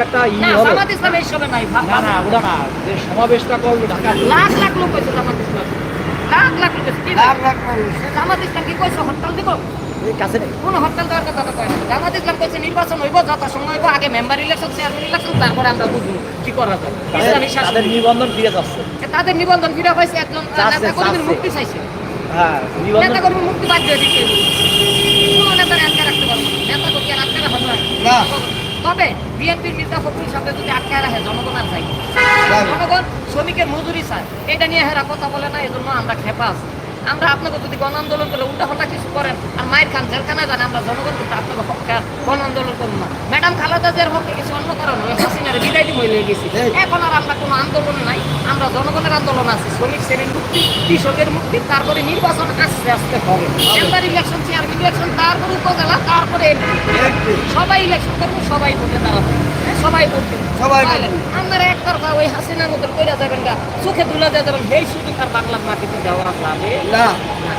একটা ই না না ওটা না যে সমাবেশটা ঢাকা লাখ লাখ লোক হয়েছে জামাত ইসলাম। লাখ লাখ লোক হয়েছে। কি লাখ লাখ? লাখ জামাত ইসলাম কি কইছে হরতাল দিব? এই কাছে নেই। কোন হরতাল দেওয়ার কথা তো কয় না জামাত ইসলাম কইছে নির্বাচন হইব যত সময় হইব আগে মেম্বার ইলেকশন চেয়ারম্যান ইলেকশন তারপরে আমরা বুঝব কি করা যায়। তাদের- ইসলামী শাসন। তাদের নিবন্ধন ফিরে যাচ্ছে। তাদের নিবন্ধন ফিরে হয়েছে একজন নেতা কর্মীর মুক্তি চাইছে। হ্যাঁ নেতা মুক্তি বাধ্য দিতে কোনো নেতার আটকে রাখতে পারব না। নেতা আটকে রাখা যায় না। তবে বিএনপির মির্জা ফখরুল সাহেব যদি আটকে রাখে জনগণ আর চাই। জনগণ শ্রমিকের মজুরি চায়। এটা নিয়ে হেরা কথা বলে না এজন্য আমরা খেপা আছি। আমরা আপনাকে যদি গণ আন্দোলন করে উল্টা পাল্টা কিছু করেন আর মায়ের খান জেলখানা জানে আমরা জনগণ কিন্তু আপনাকে পক্ষে গণ আন্দোলন করব না। ম্যাডাম খালাদা জিয়ার পক্ষে কিছু অন্য কারণ হাসিনার বিদায় দিব হয়ে গেছি। এখন আর আমরা কোনো আন্দোলন নাই আমরা জনগণের আন্দোলন আছে শ্রমিক শ্রেণির মুক্তি কৃষকের মুক্তি তারপরে নির্বাচন আস্তে আস্তে হবে। মেম্বার ইলেকশন চেয়ারম্যান ইলেকশন তারপরে উপজেলা তারপরে সবাই ইলেকশন করব সবাই ভোটে দাঁড়াবে। সবাই দিবে। সবাই তাহলে আপনারা একতরফা ওই হাসিনার মতো কইরা যাবেন গা। চোখে তুলে দিয়ে যাবেন সেই সুযোগ আর বাংলার মাটিতে যাওয়ার যাবে। না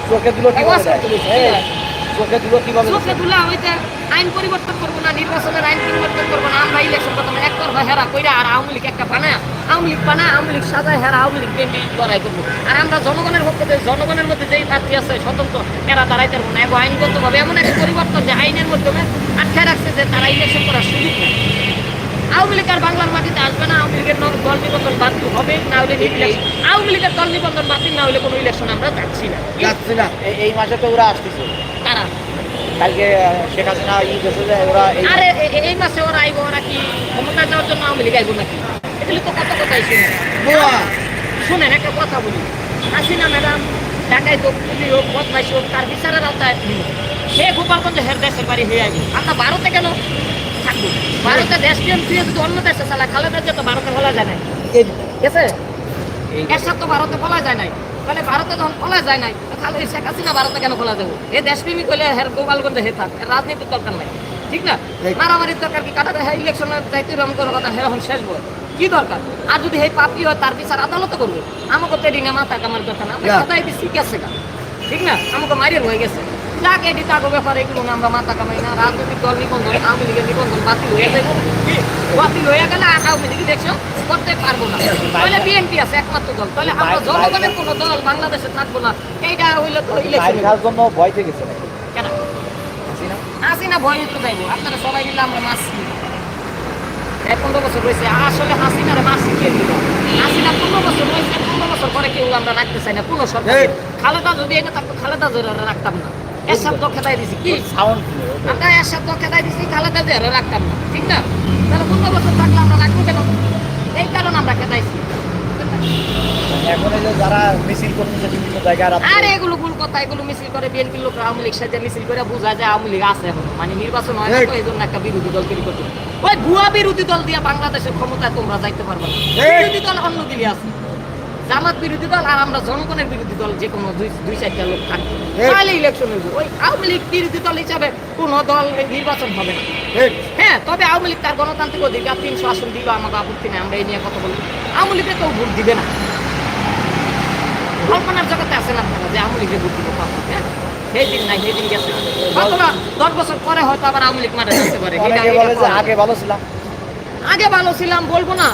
চোখে দিল। এই, চোখে দিল কীভাবে চোখে তুলা হইতে আইন পরিবর্তন করব না নির্বাচনের আইন পরিবর্তন করব না আমরা ইলেকশন করব না একতরফা হেরা কইরা আর আওয়ামী লীগ একটা বানায় আওয়ামী লীগ বানায় আওয়ামী লীগ সাজায় হেরা আওয়ামী লীগ বিএনপি লড়াই করব আর আমরা জনগণের পক্ষে জনগণের মধ্যে যেই প্রার্থী আছে স্বতন্ত্র এরা দাঁড়াইতে পারব না। এবং আইনগতভাবে এমন একটা পরিবর্তন যে আইনের মাধ্যমে আটকে রাখছে যে তারা ইলেকশন করার সুযোগ নেই। আওয়ামী লীগ আর বাংলার মাটিতে আসবে না আওয়ামী লীগের দল নিবন্ধন বাতিল হবে না হলে ইলেকশন আওয়ামী লীগের দল নিবন্ধন বাতিল না হলে কোনো ইলেকশন আমরা যাচ্ছি না। যাচ্ছে না। এই- মাসে তো ওরা আসতেছে। তারা কালকে শেখ হাসিনা ই দেশে যায় ওরা এই আরে মাসে ওরা আইব ওরা কি ক্ষমতা যাওয়ার জন্য আওয়ামী লীগ আইব নাকি? এগুলো তো কত কথাই শুনে। শুনেন একটা কথা বলি। হাসিনা ম্যাডাম ঢাকায় পুলি হোক বদমাইশ হোক তার বিচারের আওতায়। সে গোপালগঞ্জে হের দেশের বাড়ি হয়ে আইব। আমরা ভারতে কেন থাকব। ভারতে দেশ প্রেম তুই যদি অন্য দেশে চালা খালেদা যে তো ভারতে বলা যায় নাই। ঠিক আছে? এই- এর সাথে তো ভারতে বলা যায় নাই। তাহলে ভারতে যখন বলা যায় নাই তাহলে এই শেখ হাসিনা ভারতে কেন বলা যাব? এ দেশপ্রেমিক হলে হের গোপালগঞ্জে হে থাক রাজনীতির দরকার নাই। ঠিক না। মারামারির দরকার কি? কাটা হ্যাঁ ইলেকশনের দায়িত্ব রং করার কথা হ্যাঁ এখন শেষ বল। কি দরকার? আর যদি এই পাপি হয় তার বিচার আদালতে করবে। আমাকে ট্রেডিং এ মাথা কামার দরকার না। আমরা। কথাই দিচ্ছি গেছে ঠিক না? আমাকে মারিয়ে হয়ে গেছে। যাক এটি তাগো ব্যাপার এগুলো আমরা মাথা কামাই না। রাজনৈতিক দল নিবন্ধন আওয়ামী লীগের নিবন্ধন বাতিল হয়ে যাবে? বাতিল হয়ে গেলে আর আওয়ামী লীগ দেখছ করতে পারব না। তাহলে বিএনপি আছে একমাত্র দল। তাহলে আমরা জনগণের কোনো দল বাংলাদেশে থাকব না। এইটা হইলে তো ইলেকশন ভয় পেয়ে গেছে কেন? হাসিনা ভয় তো যাইবো আপনারা সবাই মিলে আমরা মাছ এক পনেরো বছর রয়েছে আসলে হাসিনারে মাছ শিখিয়ে দিল? হাসিনা পনেরো বছর রয়েছে পনেরো বছর পরে কেউ আমরা রাখতে চাই না। কোনো সরকার। খালেদা যদি এটা থাকতো খালেদা জোরে রাখতাম না। দিছি কি? সাউন্ড আমরা দিছি জোরে রাখতাম না ঠিক না? তাহলে পনেরো বছর থাকলে আমরা রাখব কেন? এই কারণে আমরা খেতাইছি এখন এই যে যারা মিছিল করতেছে বিভিন্ন জায়গায় আরে এগুলো ভুল কথা এগুলো মিছিল করে লোক আওয়ামী লীগ সাথে মিছিল করে বোঝা যায় আওয়ামী লীগ আছে এখন। মানে নির্বাচন হয় না তো এই জন্য একটা বিরোধী দল তৈরি করতে ওই ভুয়া বিরোধী দল দিয়ে বাংলাদেশের ক্ষমতায় তোমরা যাইতে পারবে না! বিরোধী দল অন্য দিকে আছে। জামাত বিরোধী দল আর আমরা জনগণের বিরোধী দল যে কোনো দুই দুই চারটা লোক থাকবে তাহলে ইলেকশন হইব। ওই আওয়ামী লীগ বিরোধী দল হিসাবে কোনো দল নির্বাচন হবে না। হ্যাঁ তবে আওয়ামী লীগ তার গণতান্ত্রিক অধিকার তিনশো আসন দিল আমাকে আপত্তি নেই আমরা এই নিয়ে কথা বলি। আওয়ামী লীগে কেউ ভোট দিবে না। কল্পনার জগতে আছে না যে আওয়ামী লীগে ভোট দিব হ্যাঁ? সেই দিন নাই সেই দিন গেছে। অথবা দশ বছর পরে হয়তো আবার আওয়ামী লীগ মারা যেতে পারে। এটা- অনেকে এটা বলে যে পাওয়া আগে ভালো ছিলাম। আগে ভালো ছিলাম বলব না।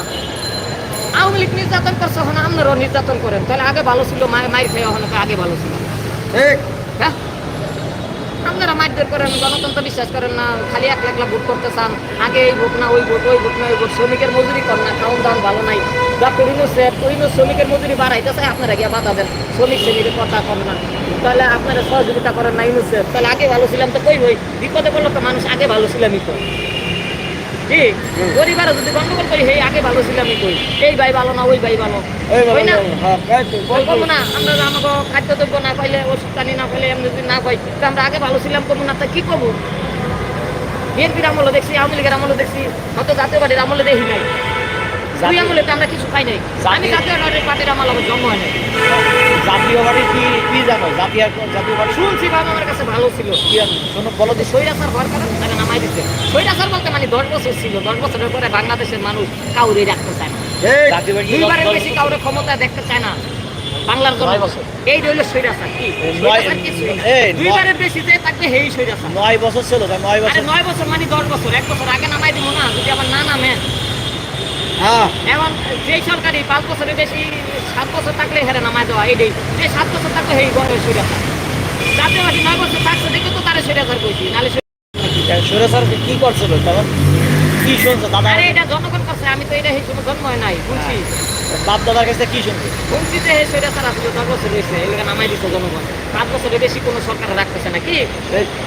আওয়ামী লীগ নির্যাতন করছে এখন আপনারাও নির্যাতন করেন। তাহলে আগে ভালো ছিল মায়ের খেয়ে এখন আগে ভালো ছিল। ঠিক হ্যাঁ? আপনারা মারধর করেন গণতন্ত্র বিশ্বাস করেন না খালি এক লাখ লাখ ভোট করতে চান। আগে এই ভোট না ওই ভোট ওই ভোট না ওই ভোট। শ্রমিকের মজুরি কর না খাওয়ান দাওয়ান ভালো নাই। ডক্টর ইউনুসেফ ইউনুস শ্রমিকের মজুরি বাড়াইতে চাই আপনারা গিয়ে বাধা দেন। শ্রমিক শ্রেণির কথা করেন না। তাহলে আপনারা সহযোগিতা করেন না ইউনুসেফ তাহলে আগে ভালো ছিলাম তো কই হই? বিপদে পড়ল তো মানুষ আগে ভালো ছিলামই তো। কি? পরিবারে যদি গন্ডগোল করি হেই আগে ভালো ছিলাম কই? এই ভাই ভালো না ওই ভাই ভালো। ওই না? হ্যাঁ তো, বলব না আমরা আমাকে খাদ্যদ্রব্য না পাইলে ওষুধ পানি না পাইলে এমনি যদি না পাই তো আমরা আগে ভালো ছিলাম করব না তা কি করব বিএনপির আমলে দেখছি আওয়ামী লীগের আমলে দেখছি হয়তো জাতীয় পার্টির আমলে দেখি নাই। দুই আমরা কিছু পাই নাই। আমি জাতীয়- পার্টির আমল আমার জন্ম হয় নাই। জাতীয় বাড়ি কি কি জানো? জাতীয় জাতীয় বাড়ি শুনছি বাবা আমার কাছে ভালো ছিল। কি জানো? শোনো বলো বলতে সৈরাচার হওয়ার কারণে তাকে নামাই দিচ্ছে সৈরাচার বলতে মানে দশ বছর ছিল। দশ বছরের পরে বাংলাদেশের মানুষ কাউরে রাখতে চায় না। দুইবারের বেশি কাউরে ক্ষমতা দেখতে চায় না বাংলার। এই রইল সৈরাচার কি? দুইবারের বেশি যে থাকবে হেই সৈরাচার নয় বছর ছিল নয় বছর নয় বছর মানে দশ বছর। এক বছর আগে নামাই দিব না যদি আবার না নামে এখন যে সরকারি পাঁচ বছরের বেশি সাত বছর থাকলে হেরে নামায় দেওয়া এইটাই। যে সাত বছর থাকলে সেই ঘরে সরে জাতীয় নয় বছর থাকছে দেখে তো তারা সরে কইছি নাহলে সরে- কি করছিল? তখন কি শুনছো? দাদা আরে এটা জনগণ করছে আমি তো এটা সময় জন্ম হয় নাই শুনছি। বাপ দাদার কাছে কি শুনছো? শুনছি যে সরে আসলে দশ বছর নামাই দিচ্ছে জনগণ। পাঁচ বছরের বেশি কোনো সরকার রাখতেছে না কি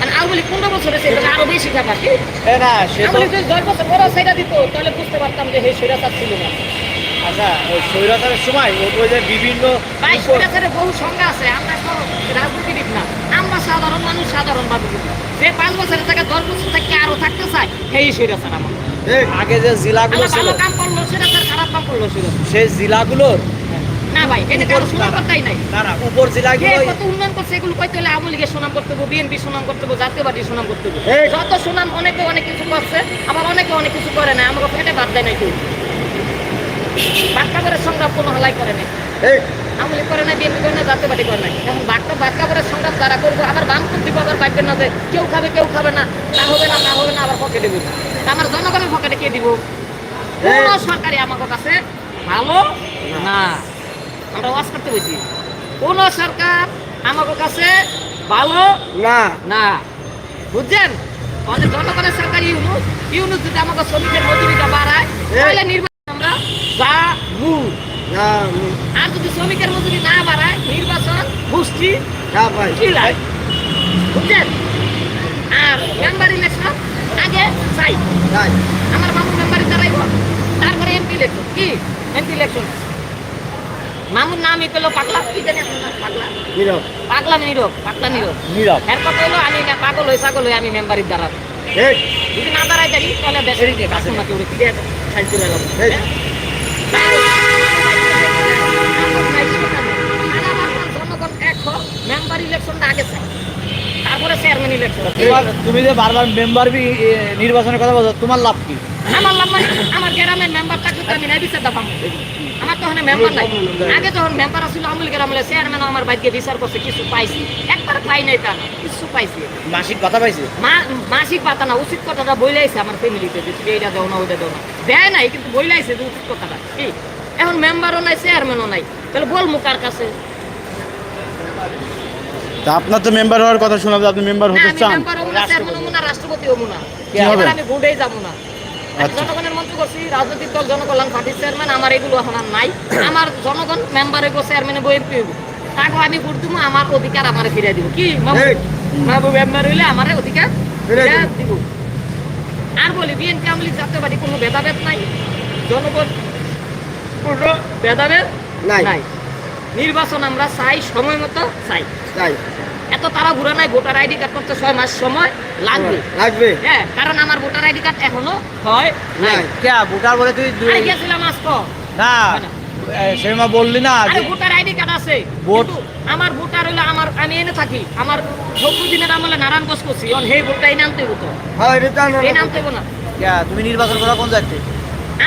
আর আওয়ামী লীগ পনেরো বছর হয়েছে এলাকা আরও বেশি থাকা কি? না আওয়ামী লীগ যদি দশ বছর সেটা দিত তাহলে বুঝতে পারতাম যে সরে আসার ছিল না। আচ্ছা ওই স্বৈরাচারের সময় ওই যে বিভিন্ন ভাই স্বৈরাচারের বহু সংজ্ঞা আছে আমরা তো রাজনীতিবিদ না। আমরা সাধারণ মানুষ সাধারণ বুঝি। যে পাঁচ বছরের থেকে দশ বছর থেকে আরও থাকতে চাই সেই স্বৈরাচার আমার। আগে যে জেলাগুলো ছিল সেই জেলাগুলোর না ভাই এটা কারও সুনাম করতেই নাই। উপর কত উন্নয়ন করছে এগুলো কইতে হলে আওয়ামী লীগের সুনাম করতে হবে বিএনপি সুনাম করতে হবে জাতীয় সুনাম করতে হবে। যত সুনাম অনেকে অনেক কিছু করছে আবার অনেকে অনেক কিছু করে না আমাকে ফেটে বাদ দেয় নাই কেউ। বাক্কা করে সংগ্রাম কোনো হালাই করে নাই। লীগ করে না বিএনপি করে না জাতীয় পার্টি করে নাই। এখন বাক্কা করে সংগ্রাম তারা করব আবার বামপন্থী আবার ভাববেন না যে কেউ খাবে কেউ খাবে না। তা হবে না তা হবে না আবার পকেটে দিব। আমার জনগণের পকেটে কে দিব? কোন সরকারি আমাকে কাছে ভালো না? আমরা ওয়াজ করতে বলছি। কোন সরকার আমাকে কাছে ভালো না। না? বুঝছেন? আমাদের জনগণের সরকার ইউনুস ইউনুস যদি আমাকে শ্রমিকের মজুরিটা বাড়ায় তাহলে নির্বাচন আমরা যাব। না আর যদি শ্রমিকের মজুরি না বাড়ায় নির্বাচন গোষ্ঠী কি লাগে বুঝছেন? আর মেম্বার ইলেকশন আগে চাই আমার মামুন মেম্বারে দাঁড়াইব। তারপরে এমপি ইলেকশন কি? এমপি ইলেকশন মামুন নামই পেল পাগলা? কি জানি পাগলা। নীরব। পাগলা নীরব পাগলা নীরব। নীরব। এর কথা হলো আমি না পাগল হই ছাগল হই আমি মেম্বারির দাঁড়াবো। যদি না দাঁড়াই জানি তাহলে দেশের দিকে কাছে মাকে উড়ে চলে গেল মেম্বার ইলেকশনটা আগে চাই তারপরে চেয়ারম্যান ইলেকশন তুমি যে বারবার মেম্বার নির্বাচনের কথা বলছো তোমার লাভ কি? আমার লাভ মানে আমার গ্রামের মেম্বার থাকলে আমি নাই বিচার দাম আমার তো ওখানে মেম্বার নাই। আগে যখন মেম্বার আমুল গ্রামে চেয়ারম্যান আমার বিচার করছে কিছু পাইছি। একবার পাই নাই তা কিছু পাইছি। মাসিক কথা পাইছে? মা- মাসিক পাতা না উচিত কথাটা বইলাইছে আমার ফ্যামিলিতে যে তুমি এইটা দাও না ওইটা দাও না। দেয় নাই কিন্তু বইলাইছে যে উচিত কথাটা। কি? এখন মেম্বারও নাই চেয়ারম্যানও নাই। তাহলে বল মুকার কাছে? তা আপনার তো মেম্বার হওয়ার কথা শোনা আপনি মেম্বার হতে চান। মেম্বার হব না চেয়ারম্যান হব না রাষ্ট্রপতি হব না। কি হবে? এবার আমি ভোটেই যাব না। আচ্ছা। জনগণের মন্ত্রী করছি রাজনৈতিক দল জনকল্যাণ পার্টির চেয়ারম্যান আমার এগুলো এখন আর নাই। আমার জনগণ মেম্বার হইব চেয়ারম্যান হইব এমপি হইব তাকে আমি ভোট দিব আমার অধিকার আমার ফিরে দিব। কি বাবু মেম্বার হইলে আমার অধিকার ফিরাই ফিরাই দিব। দিব। আর বলি বিএনপি আমলি জাতীয় পার্টি কোনো ভেদাভেদ নাই? জনগণ কোনো ভেদাভেদ নাই। নাই। নির্বাচন আমরা চাই সময় মতো চাই। তাই। এত তারা ঘুরে নাই ভোটার আইডি কার্ড করতে ছয় মাস সময় লাগবে। লাগবে। হ্যাঁ কারণ আমার ভোটার আইডি কার্ড এখনও হয় নাই। কে ভোটার বলে তুই গেছিলাম আজকে। না এ, সেমা বললি না আরে ভোটার আইডি কার্ড আছে। ভোট- আমার ভোটার হইলে আমার আমি এনে থাকি। আমার চৌদ্দ দিনের আমলে নারায়ণগঞ্জ করছি। এখন সেই ভোটটা এই নামতে হতো হ্যাঁ এটা তো নামতে না। কে, তুমি নির্বাচন করা কোন যাচ্ছে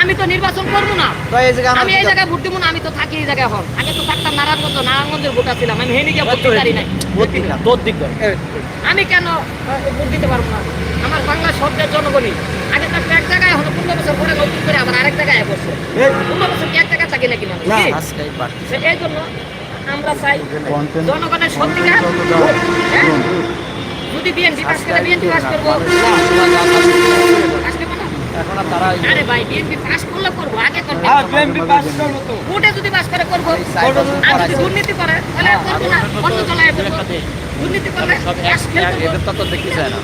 আমি তো নির্বাচন করব না। তো এই জায়গায় আমি এই জায়গায় ভোট দিব না আমি তো থাকি এই জায়গায় এখন। আগে তো থাকতাম নারায়ণগঞ্জ নারায়ণগঞ্জের ভোটার ছিলাম আমি হেনে গিয়ে ভোট দিতে পারি নাই। ভোট তোর দিক আমি কেন ভোট দিতে পারব না? আমার বাংলা শব্দের জনগণই। আগে থাকতে এক জায়গায় হলো পনেরো বছর পরে নতুন করে আবার আরেক জায়গায় বসছে পনেরো বছর কি এক জায়গায় থাকি নাকি মানুষ? না আজকেই পারছি এই জন্য আমরা চাই জনগণের সত্যিকার হ্যাঁ? যদি বিএনপি পাস করে বিএনপি পাস করব? এখন আর তারা আরে ভাই বিএনপি পাস করলে করব আগে করতে হ্যাঁ হবে। বিএমপি পাস করব তো। ভোটে যদি পাস করে করব। করব। আর যদি দুর্নীতি করে তাহলে আর করব না অন্য চলায় করব। দুর্নীতি করলে করব। এদের তত্ত্ব দেখতে চায় না।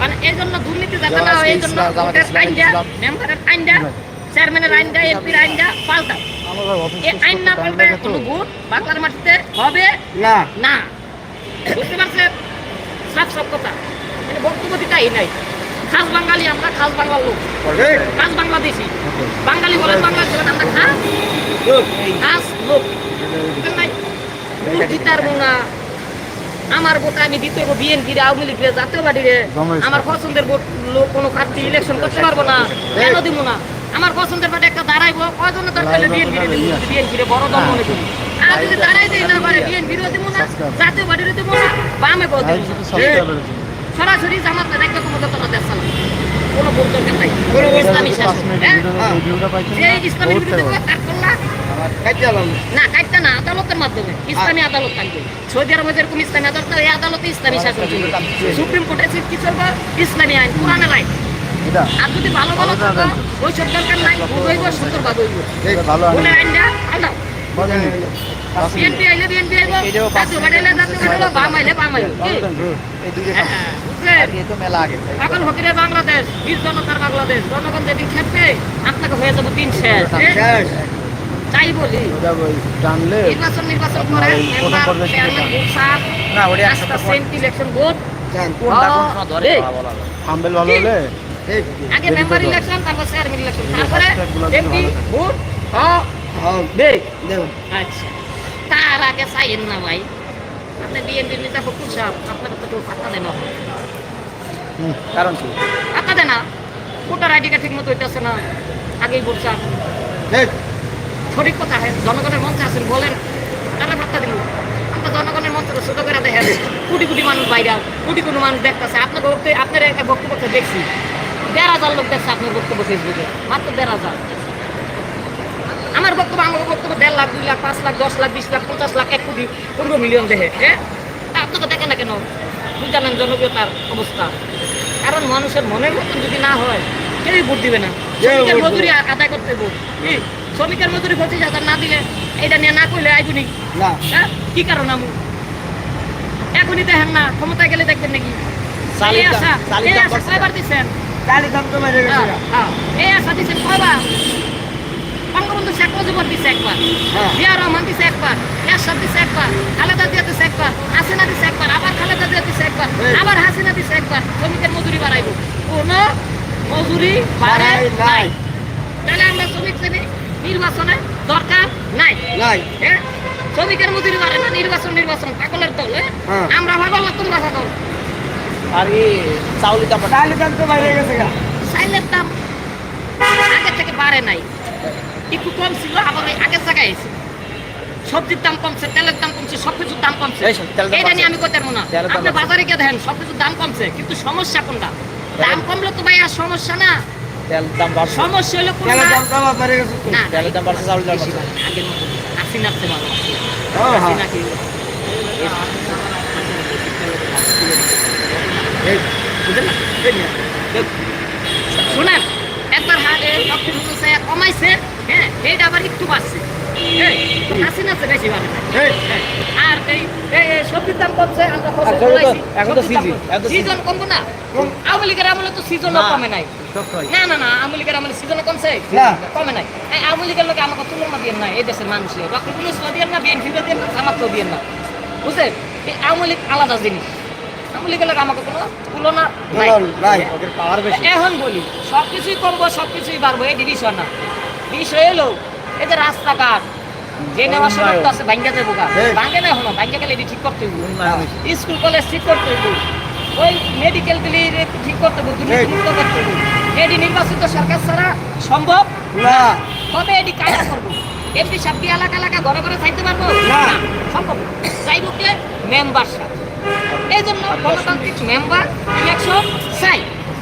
মানে এই জন্য দুর্নীতি যাতে না হয় এই জন্য ভোটের আইনটা ইসলাম। মেম্বারের আইনটা চেয়ারম্যানের আইনটা এমপির আইনটা পাল্টা এই আইন না পাল্টে কোনো ভোট বাংলার মাটিতে হবে না। না। বুঝতে পারছেন? সব সব কথা মানে বক্তব্য দিতাই নাই। খাস বাঙালি আমরা খাস বাংলার লোক। খাস বাংলাদেশি। বাঙালি বলেন বাংলাদেশ আমরা খাস। খাস লোক। না আমার ভোট আমি দিতে হব বিএনপি রে আওয়ামী লীগ রে জাতীয় পার্টি রে। আমার পছন্দের ভোট লোক কোনো প্রার্থী ইলেকশন করতে পারব না। কেন দিব না? আমার পছন্দের পার্টি একটা দাঁড়াইবো। কয়জনের দরকার বিএনপি বিএনপি রে বড় দল মনে করি। আর যদি দাঁড়াই দেই না পারে বিএনপি রে দিব না জাতীয় পার্টি রে দিব না বামে বল দিব না। সরাসরি জামাত একটা কোনো কথা দেশ চালাবে কোনো ভোট দরকার নাই। কোনো ইসলামী শাসন হ্যাঁ? যে ইসলামের বিরুদ্ধে তার না কাটতে না আদালতের মাধ্যমে। ইসলামী আদালত থাকবে। সৌদি আরবে যেরকম ইসলামী আদালত এই আদালতে ইসলামী শাসন চলবে। সুপ্রিম কোর্টে কি চলবে? ইসলামী আইন কোরআনের আইন আর যদি ভালো ভালো থাকো ওই সব দরকার নাই হইব সুন্দর ভাবে হইব আইনটা আলাদা হ্যাঁ, হ্যাঁ, বাংলাদেশ বীর জনতার বাংলাদেশ। জনগণ যেদিন খেলবে আপনাকে হয়ে যাব দিন শেষ? তাই বলি। নির্বাচন নির্বাচন করে না ওটা আস্তে ইলেকশন ভোট। কোনটা ধরে হাম্বেল ভালো হলে? আগে মেম্বার ইলেকশন তারপর চেয়ারম্যান ইলেকশন তারপরে এমপি ভোট হ্যাঁ আচ্ছা। তার আগে চাইয়েন না ভাই। আপনি বিএনপির নেতা ফকুর সাহেব আপনাকে তো কেউ পাত্তা দেয় না। কারণ কি? পাত্তা দেয় না। ভোটার আইডিটা ঠিক মতো হইতেছে না। আগেই বলছেন ঠিক সঠিক কথা হ্যাঁ জনগণের মঞ্চে আছেন বলেন। তারা পাত্তা দিল। আমরা জনগণের মঞ্চে ছোট করে দেখেন। কোটি কোটি মানুষ বাইরে কোটি কোটি মানুষ দেখতেছে। আপনার বক্তব্য আপনার একটা বক্তব্য দেখছি। দেড় হাজার লোক দেখছে আপনার বক্তব্য ফেসবুকে মাত্র দেড় হাজার। আমার বক্তব্য আমার বক্তব্য দেড় লাখ দুই লাখ পাঁচ লাখ দশ লাখ বিশ লাখ পঞ্চাশ লাখ এক কোটি পনেরো মিলিয়ন দেখে হ্যাঁ? তা আপনাকে দেখেন না কেন? বুঝালেন জনপ্রিয়তার অবস্থা। কারণ মানুষের মনের মতন যদি না হয় কেউই ভোট দিবে না। শ্রমিকের মজুরি আদায় করতে ভোট শ্রমিকের মজুরি পঁচিশ হাজার না দিলে এটা নিয়ে না করলে আইবুনি হ্যাঁ? কি কারণ আমি? এখনই দেখেন না ক্ষমতায় গেলে দেখবেন নাকি? এই দাম- আশা এই আশা কয়বার দিচ্ছেন তো হ্যাঁ, হ্যাঁ। এই আশা দিচ্ছেন কয়বার? বঙ্গবন্ধু শেখ মুজিবুর দিচ্ছে একবার হ্যাঁ। জিয়া রহমান দিচ্ছে একবার এরশাদ দিচ্ছে একবার খালেদা জিয়া দিচ্ছে একবার হাসিনা দিচ্ছে একবার আবার খালেদা জিয়া দিচ্ছে একবার। আবার হাসিনা দিচ্ছে একবার শ্রমিকের মজুরি বাড়াইব কোন মজুরি বাড়ায় নাই। তাহলে আমরা শ্রমিক শ্রেণি নির্বাচনে দরকার নাই নাই হ্যাঁ? শ্রমিকের মজুরি বাড়ে না নির্বাচন নির্বাচন পাগলের দল হ্যাঁ? আমরা ভাবো তোমরা ভাবো আর এই চাউলের দাম চালের দাম তো বেড়ে গেছে গা চাইলের দাম আগের থেকে বাড়ে নাই একটু কম ছিল আবার ওই আগের জায়গায় এসে। সবজির দাম কমছে তেলের দাম কমছে সবকিছুর দাম কমছে। এটা নিয়ে আমি পারব না। আপনি বাজারে গিয়ে দেখেন সবকিছুর দাম কমছে কিন্তু সমস্যা কোনটা? দাম কমলে তো ভাই আর সমস্যা না। তেল দাম বাড়ছে। সমস্যা হলো কোনটা? দাম বেড়ে গেছে। না তেলের দাম বাড়ছে চাউলের দাম বাড়ছে। বাড়ে, আগের মতো হাসিনার চেয়ে ভালো ও হ্যাঁ? শুনেন একবার হাটে কমাইছে হ্যাঁ এইটা আবার একটু বাড়ছে। হ্যাঁ, আর এই সবজির দাম কমছে আমরা এখন তো সবজির দাম season, কমছে। এখন তো season। season কমবো না। আওয়ামী লীগের আমলে তো সিজনও কমে নাই। না না না আওয়ামী লীগের আমলে সিজনও কমছে। কমে নাই। এই আওয়ামী লীগের লোকে আমাকে তুলনা দিয়ে না এই দেশের মানুষের ডক্টর পুলিশ দিয়ে না বিএনপি দিয়ে না জামাতও দিয়ে না। বুঝলেন এই আওয়ামী লীগ আলাদা জিনিস। আওয়ামী লীগের লোক আমাকে কোনো তুলনা নাই। নাই ওদের পাওয়ার বেশি। এখন বলি সবকিছুই কমবো সবকিছুই বাড়বো এই বিষয় না বিষয় এলো। এই যে রাস্তাঘাট যে নেওয়ার সময় তো আছে ভাঙ্গা যাব গা। ভাঙ্গে না হলো ভাঙ্গা গেলে এটি ঠিক করতে হইব। স্কুল কলেজ ঠিক করতে হইব। ওই মেডিকেল গুলি ঠিক করতে হইব দুর্নীতি মুক্ত করতে হইব। এটি নির্বাচিত সরকার ছাড়া সম্ভব না। তবে এটি কাজ করব। এমপি কি এলাকা এলাকা ঘরে ঘরে চাইতে পারব? না। সম্ভব চাইব কে মেম্বার সাহেব। এই জন্য গণতান্ত্রিক মেম্বার ইলেকশন চাই।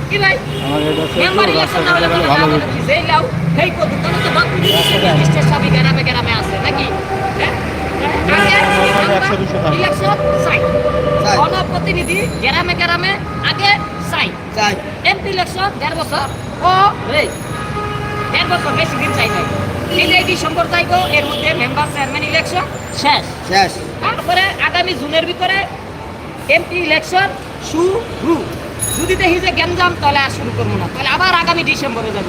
কি ভাই? মেম্বার ইলেকশন না হলে লাভ হতো হবে কি? যেই লাভ, সেই পদ্ধতি। তাহলে তো বাকি সবই গ্রামে গ্রামে আছে, নাকি? হ্যাঁ? আগে আমাদের আমরা 100 টাকা। ইলেকশন চাই। চাই। গণপ্রতিনিধি গ্রামে গ্রামে আগে চাই এমপি ইলেকশন দেড় বছর ও রে দেড় বছর বেশি দিন চাই নাই এই যে ডিসেম্বর এর মধ্যে মেম্বার চেয়ারম্যান ইলেকশন শেষ শেষ তারপরে আগামী জুনের ভিতরে এমপি ইলেকশন শুরু যদি দেখি যে গ্যাঞ্জাম তাহলে আর শুরু করব না। তাহলে আবার আগামী ডিসেম্বরে যাব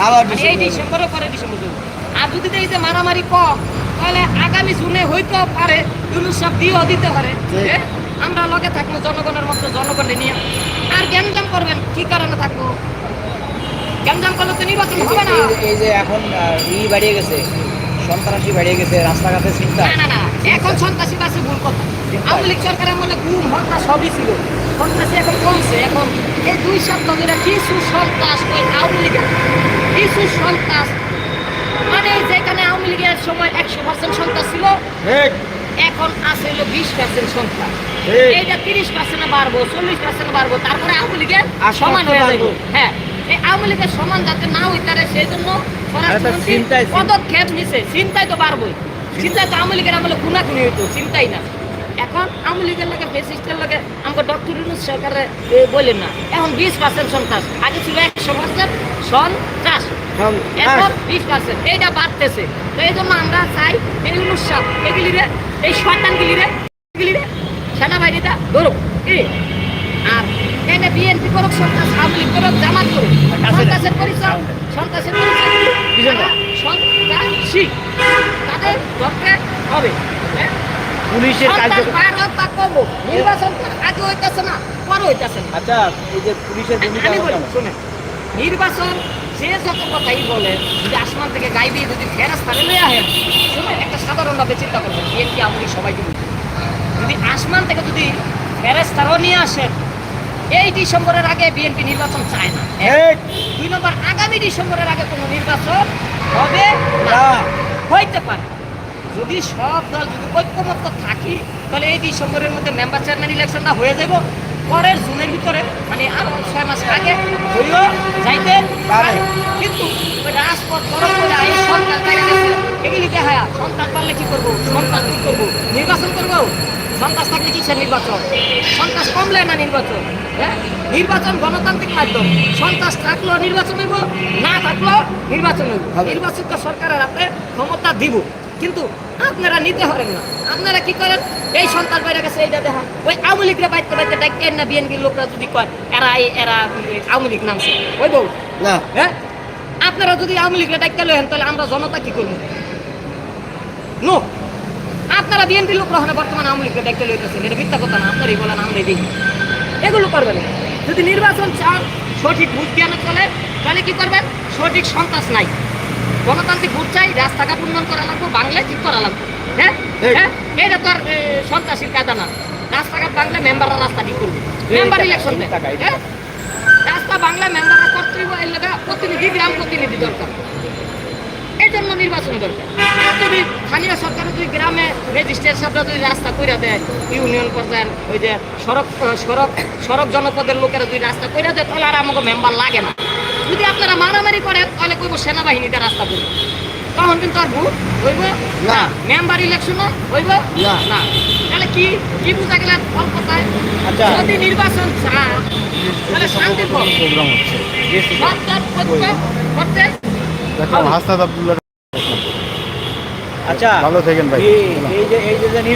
আবার এই ডিসেম্বরে। পরে ডিসেম্বর যাব। আর যদি দেখি যে মারামারি কম তাহলে আগামী জুনে হইতে পারে ইউনুস সব দিয়েও দিতে পারে। ঠিক। আমরা লগে থাকব জনগণের মতো জনগণের নিয়ে। আর গ্যাঞ্জাম করবেন কি কারণে থাকব? গ্যাঞ্জাম করলে তো নির্বাচন হবে না। এই যে- এখন ই বাড়িয়ে গেছে সন্ত্রাসী বাড়িয়ে গেছে রাস্তাঘাটে চিন্তা। না না না এখন সন্ত্রাসী বাসে ভুল কথা। আওয়ামী লীগ সরকারের মনে গুম হত্যা সবই ছিল। সন্ত্রাসী এখন কমছে। এখন এই দুই সপ্তাহ ধরে কিছু সন্ত্রাস ওই আওয়ামী লীগের। কিছু সন্ত্রাস মানে যেখানে আওয়ামী লীগের সময় একশো পার্সেন্ট সন্ত্রাস ছিল এখন আছে হলো বিশ পার্সেন্ট সংখ্যা। এইটা তিরিশ পার্সেন্ট বাড়বো চল্লিশ পার্সেন্ট বাড়বো তারপরে আওয়ামী লীগের সমান হয়ে। যাবে। হ্যাঁ এই আওয়ামী লীগের সমান যাতে না হইতারে সেই জন্য চিন্তায়- পদক্ষেপ নিছে। চিন্তায় তো পারবোই চিন্তায় তো আওয়ামী লীগের আমলে খুনাখুনি হইতো চিন্তাই না। এখন আওয়ামী লীগের লোকে ফেসিস্টের লোকে আমাকে ডক্টর ইউনুস সরকারে এ, বললেন না। এখন বিশ পার্সেন্ট সন্ত্রাস। আগে ছিল একশো পার্সেন্ট সন্ত্রাস। এখন বিশ পার্সেন্ট এইটা বাড়তেছে। তো এই জন্য আমরা চাই এই উৎসব এগুলি রে এই শয়তান গুলি রে এগুলি রে সেনাবাহিনীটা ধরুক। কি? আর এনে বিএনপি করুক সন্ত্রাস আওয়ামী লীগ করুক জামাত করুক। সন্ত্রাসের পরিচয় সন্ত্রাসের পরিচয়? সন্ত্রাসী। তাদের ধরতে হবে। হ্যাঁ? পুলিশের কমুক, নির্বাচন আগে হইতেছে না পরে হইতেছে না। আচ্ছা এই যে পুলিশের ভূমিকা নির্বাচন যে যত কথাই বলে যদি আসমান থেকে গাইবি যদি ফেরাস তাহলে লই আহেন শুনেন একটা সাধারণভাবে চিন্তা করবেন বিএনপি আমলি যদি আসমান থেকে যদি ফেরেস তারাও নিয়ে আসেন এই ডিসেম্বরের আগে বিএনপি নির্বাচন চায় না। দুই নম্বর আগামী ডিসেম্বরের আগে কোনো নির্বাচন হবে না। হইতে পারে। যদি সব দল যদি ঐক্যমত্য থাকি তাহলে এই ডিসেম্বরের মধ্যে মেম্বার চেয়ারম্যান ইলেকশনটা হয়ে যাব পরের জুনের ভিতরে মানে আরও ছয় মাস আগে হইও যাইতে পারে। কিন্তু রাজপথ বরফ করে এই সরকার এগুলি দেখায় সন্তান পারলে কি করব? সন্তান কি করব? নির্বাচন করব? সন্ত্রাস থাকলে কিসের নির্বাচন? সন্ত্রাস কমলে না নির্বাচন? হ্যাঁ? নির্বাচন গণতান্ত্রিক মাধ্যম। সন্ত্রাস থাকলেও নির্বাচন হইব না থাকলেও নির্বাচন হইব। নির্বাচিত সরকারের হাতে ক্ষমতা দিব। কিন্তু আপনারা নিতে পারেন না। আপনারা কি করেন? এই সন্তান বাইরে গেছে এইটা দেখা। ওই আওয়ামী লীগরা বাইতে বাইতে ডাকেন না বিএনপির লোকরা যদি কয় এরা এরা আওয়ামী লীগ নামছে। ওই বউ। না। হ্যাঁ? আপনারা যদি আওয়ামী লীগরা ডাকতে লয়েন তাহলে আমরা জনতা কি করব? নো। আপনারা বিএনপির লোক রহনে বর্তমানে আওয়ামী লীগকে দেখতে লইতেছেন। এটা মিথ্যা কথা না আপনারই বলেন আমরাই দেখি। এগুলো করবেন। যদি নির্বাচন চান সঠিক ভোট জ্ঞানে চলে তাহলে কি করবেন? সঠিক সন্ত্রাস নাই। গণতান্ত্রিক ভোট চাই রাস্তাঘাট উন্নয়ন করা লাগবে বাংলায় ঠিক করা লাগবে। হ্যাঁ? হ্যাঁ? এটা তো আর সন্ত্রাসীর কায়দা না। রাস্তাঘাট বাংলা মেম্বাররা রাস্তা ঠিক করবে। মেম্বার ইলেকশন হ্যাঁ? রাস্তা বাংলা মেম্বাররা করতে হইব এর লেগা প্রতিনিধি গ্রাম প্রতিনিধি দরকার। এই জন্য নির্বাচন দরকার। যদি স্থানীয় সরকার যদি গ্রামে রেজিস্ট্রেশনটা যদি রাস্তা করে দেয় ইউনিয়ন পর্যায়ের ওই যে সড়ক সড়ক সড়ক জনপদের লোকেরা যদি রাস্তা করে দেয় তাহলে আর আমাকে মেম্বার লাগে না। যদি আপনারা মারামারি করেন তাহলে কইব সেনাবাহিনীতে রাস্তা করবে তখন কিন্তু আর ভোট হইব না। মেম্বার ইলেকশন হইব না। না। তাহলে কি কি বুঝা গেলেন অল্প কথায় আচ্ছা। যদি নির্বাচন চান তাহলে শান্তিপূর্ণ প্রোগ্রাম হচ্ছে। করতে করতে হাসনাদ আব্দুল্লাহ আচ্ছা ভালো থাকেন ভাই। এই যে এই যে যে নির্বাচন